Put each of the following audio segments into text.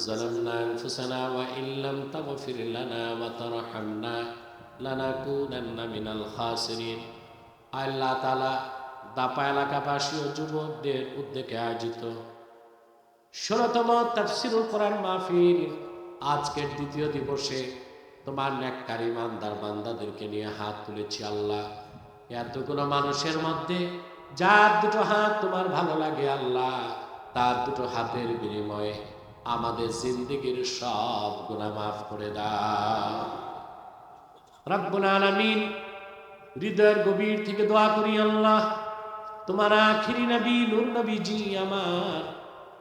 ظلمنا أنفسنا وإن لم تغفر لنا وترحمنا لنكونن من الخاسرين আল্লাহ তালা দাপা এলাকাবাসী ও যুবকদের উদ্যোগে আয়োজিত ষোলতম তাফসিরুল কোরআন মাহফিল আজকের দ্বিতীয় দিবসে তোমার ন্যাক্কার ইমানদার বান্দাদেরকে নিয়ে হাত তুলেছি আল্লাহ এতগুলো মানুষের মধ্যে যার দুটো হাত তোমার ভালো লাগে আল্লাহ তার দুটো হাতের বিনিময়ে আমাদের জিন্দিগির সব গুণা মাফ করে দাও। রব্বুল হৃদয়ের গভীর থেকে দোয়া করি, আল্লাহ, তোমার আখিরি নবী, নূর নবীজি আমার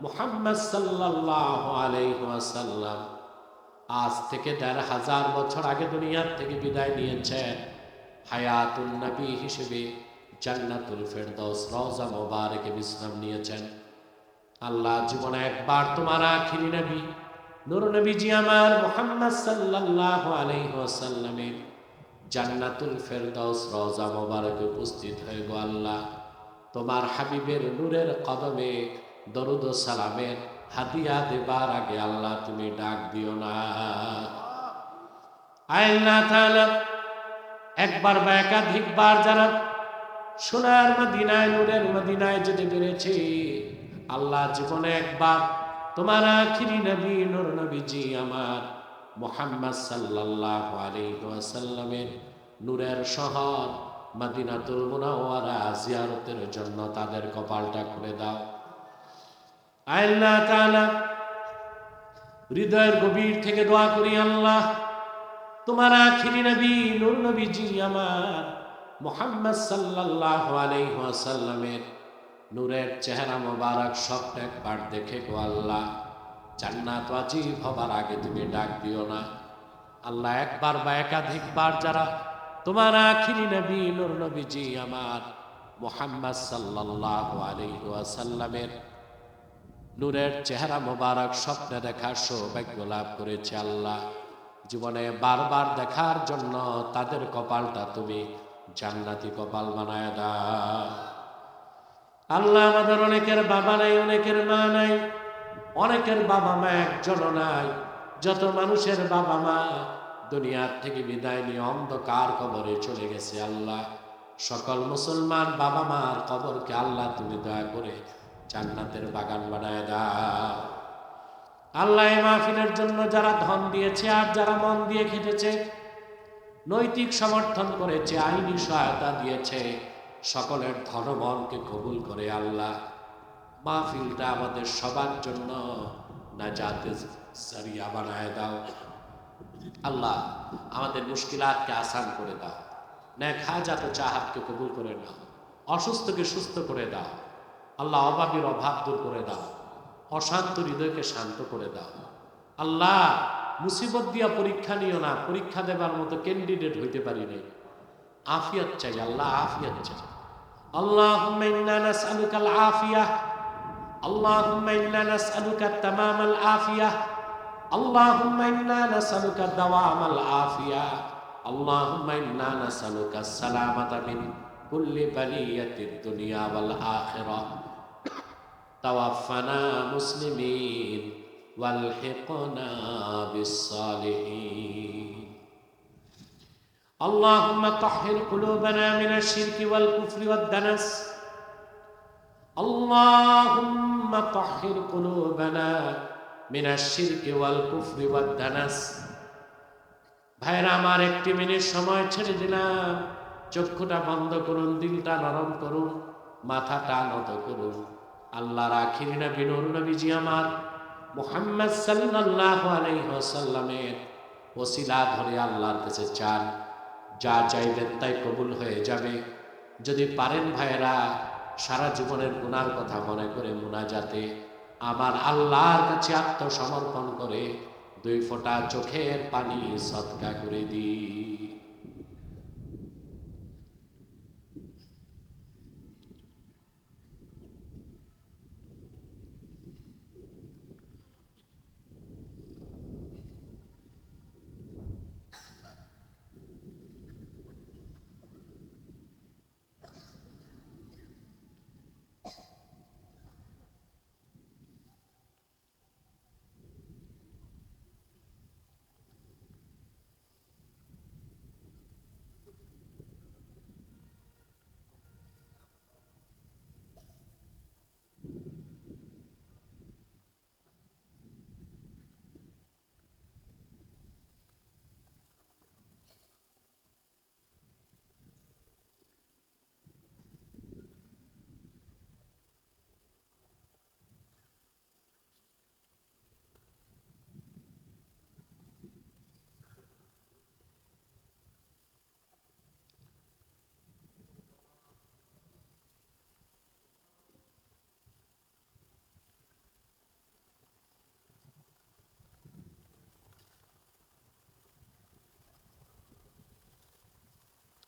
মোহাম্মদ সাল্লাল্লাহু আলাইহি আজ থেকে দেড় হাজার বছর আগে দুনিয়ার থেকে বিদায় নিয়েছেন। হায়াতুল নবী হিসেবে জান্নাতুল ফেরদৌস রওজা মোবারকে বিশ্রাম নিয়েছেন। আল্লাহ জীবনে একবার তোমার আখিরি নবী, নূর নবীজি আমার মোহাম্মদ সাল্লাল্লাহু আলাইহি ওয়াসাল্লামের জান্নাতুল ফেরদৌস রওজা মোবারকে উপস্থিত হয়ে গো আল্লাহ। তোমার হাবিবের নূরের কদমে দরুদ সালামের হাতিয়া দেবার আগে আল্লাহ তুমি ডাক দিও না। আল্লাহ একবার বা একাধিকবার যারা সোনার মদিনায়, নূরের মদিনায় যেতে পেরেছে আল্লাহ জীবনে একবার তোমার আখিরি নবী, নূর নবীজি আমার মোহাম্মদ সাল্লাল্লাহু আলাইহি ওয়াসাল্লামের নূরের শহর মদিনাতুল মুনাওয়ারা জিয়ারতের জন্য তাদের কপালটা খুলে দাও। আল্লাহ হৃদয়ের গভীর থেকে দোয়া করি, আল্লাহ তোমার আখিরি নবী, নূর নবীজি আমার মোহাম্মদ সাল্লাল্লাহু আলাইহি ওয়াসাল্লামের নূরের চেহারা মোবারক, সবটা একবার দেখে গো আল্লাহ। জান্নাত ওয়াজিব হবার আগে তুমি ডাক দিও না। আল্লাহ একবার বা একাধিকবার যারা, তোমার আখিরি নবী, নূর নবীজি আমার মোহাম্মদ সাল্লাল্লাহু আলাইহি ওয়াসাল্লামের নূরের চেহারা মোবারক, স্বপ্নে দেখার সৌভাগ্য লাভ করেছে আল্লাহ। জীবনে বারবার দেখার জন্য তাদের কপালটা তুমি জান্নাতি কপাল বানায় দাও। আল্লাহ আমাদের অনেকের বাবা নাই, অনেকের মা নাই, অনেকের বাবা মা একজনও নাই। যত মানুষের বাবা মা, দুনিয়ার থেকে বিদায় নিয়ে অন্ধকার কবরে চলে গেছে আল্লাহ। সকল মুসলমান বাবা মার কবরকে আল্লাহ তুমি দয়া করে জান্নাতের বাগান বানায় দাও। আল্লাহ মাহফিলের জন্য যারা ধন দিয়েছে আর যারা মন দিয়ে খেটেছে, নৈতিক সমর্থন করেছে, আইনি সহায়তা দিয়েছে সকলের ধর্মকে কবুল করে আল্লাহ। মাহফিলটা আমাদের সবার জন্য না যাতে সারিয়া বানায় দাও। আল্লাহ, আমাদের মুশকিলাতকে আসান করে দাও। না ন্যাক হাজাত চাহাতকে কবুল করে নাও। অসুস্থকে সুস্থ করে দাও। আল্লাহ, অভাবের অভাব দূর করে দাও। অশান্ত হৃদয়কে শান্ত করে দাও। আল্লাহ, মুসিবত দিয়া পরীক্ষা নিও না। পরীক্ষা দেবার মতো ক্যান্ডিডেট হইতে পারি নাই আফিয়াত চাই, আল্লাহ আফিয়াত চাই। اللهم إنا نسألك العافية. اللهم إنا نسألك تمام العافية. اللهم إنا نسألك دوام العافية. اللهم إنا نسألك السلامة من كل بلية الدنيا والآخرة. توفنا مسلمين والحقنا بالصالحين. اللهم طهر قلوبنا من الشرك والكفر والدنس اللهم طهر قلوبنا من الشرك والكفر والدنس ভাইরা আমার একটি মিনিট সময় ছেড়ে দিলাম চক্ষুটা বন্ধ করুন দিলটা নরম করুন মাথাটা নত করুন আল্লাহর আখিরি নবী নূর নবীজি আমার মুহাম্মদ সাল্লাল্লাহু আলাইহি ওয়াসাল্লামের ওসিলা ধরে আল্লাহর কাছে চান যা চাইবেন তাই কবুল হয়ে যাবে। যদি পারেন ভাইয়েরা, সারা জীবনের গুনার কথা মনে করে মুনাজাতে। আমার আল্লাহর কাছে আত্মসমর্পণ করে দুই ফোঁটা চোখের পানি সৎকা করে দিই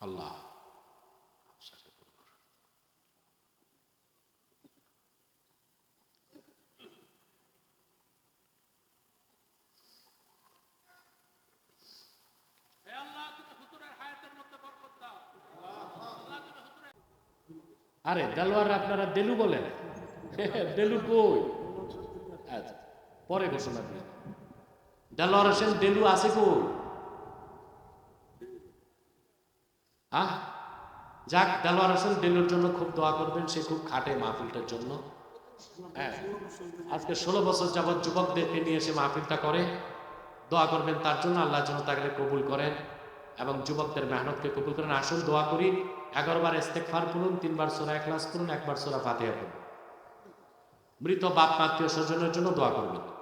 আল্লাহ। আরে দেলোয়ার আপনারা দেলু বলেন। দেলু কই? আচ্ছা পরে ঘোষণা দিয়ে। দেলোয়ার হোসেন দেলু আছে কই? আহ, যাক, দেলোয়ার হোসেন দেলুর জন্য খুব দোয়া করবেন, সে খুব খাটে মাহফিলটার জন্য। হ্যাঁ আজকে ষোলো বছর যাবৎ যুবকদেরকে নিয়ে এসে মাহফিলটা করে। দোয়া করবেন তার জন্য, আল্লাহ যেন তাকে কবুল করেন এবং যুবকদের মেহনতকে কবুল করেন। আসুন, দোয়া করি এগারো বার ইস্তেকফার করুন তিনবার সোরা ক্লাস করুন একবার সোরা ফাতেহা করুন মৃত বাপ আত্মীয় স্বজনের জন্য দোয়া করবেন।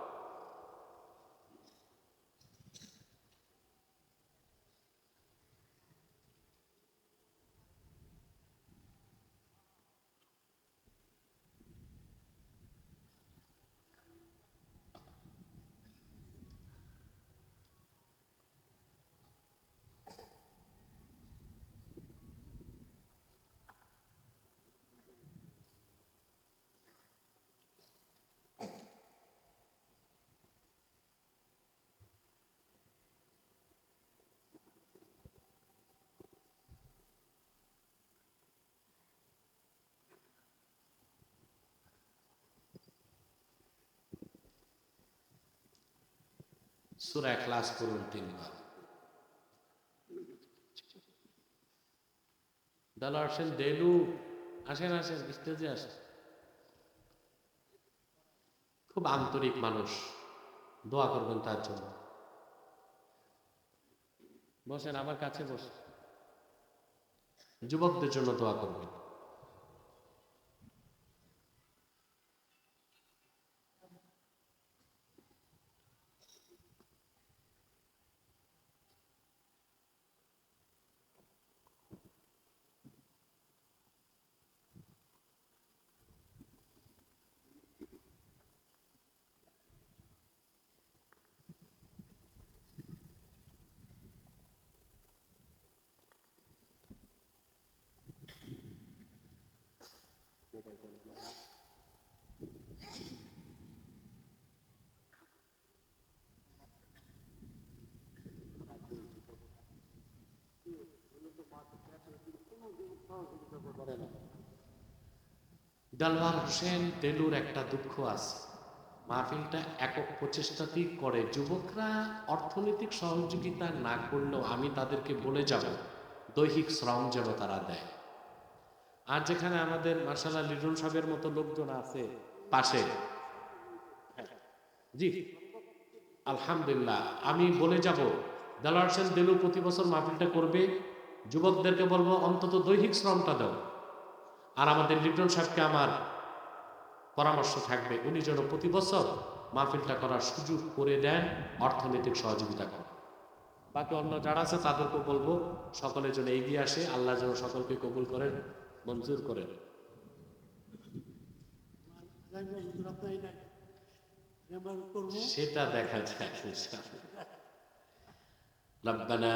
সুরা ক্লাস করুন তিনবার। দালা আসেন, দেলু, আসেন আসেন, স্টেজে আসেন। খুব আন্তরিক মানুষ, দোয়া করবেন তার জন্য। বসেন, আমার কাছে বসেন। যুবকদের জন্য দোয়া করবেন। দালওয়ার হোসেন দেলুর একটা দুঃখ আছে। মাহফিলটা একক প্রচেষ্টাতেই করে। যুবকরা অর্থনৈতিক সহযোগিতা না করলেও আমি তাদেরকে বলে যাব, দৈহিক শ্রম যেন তারা দেয়। আর যেখানে আমাদের মার্শাল্লাহ লিটন সাহেবের মতো লোকজন আছে, পাশে। জি, আলহামদুলিল্লাহ। আমি বলে যাব দেলোয়ার হোসেন দেলু প্রতি বছর মাহফিলটা করবে। যুবকদেরকে বলব অন্তত দৈহিক শ্রমটা দাও। আর আমাদের লিটন সাহেবকে আমার পরামর্শ থাকবে উনি যেন প্রতি বছর মাহফিলটা করার সুযোগ করে দেন অর্থনৈতিক সহযোগিতা করেন। বাকি অন্য যারা আছে তাদেরকে বলব সকলের জন্য এগিয়ে আসে আল্লাহ যেন সকলকে কবুল করেন মঞ্জুর করেন। সেটা দেখা যায় রব্বানা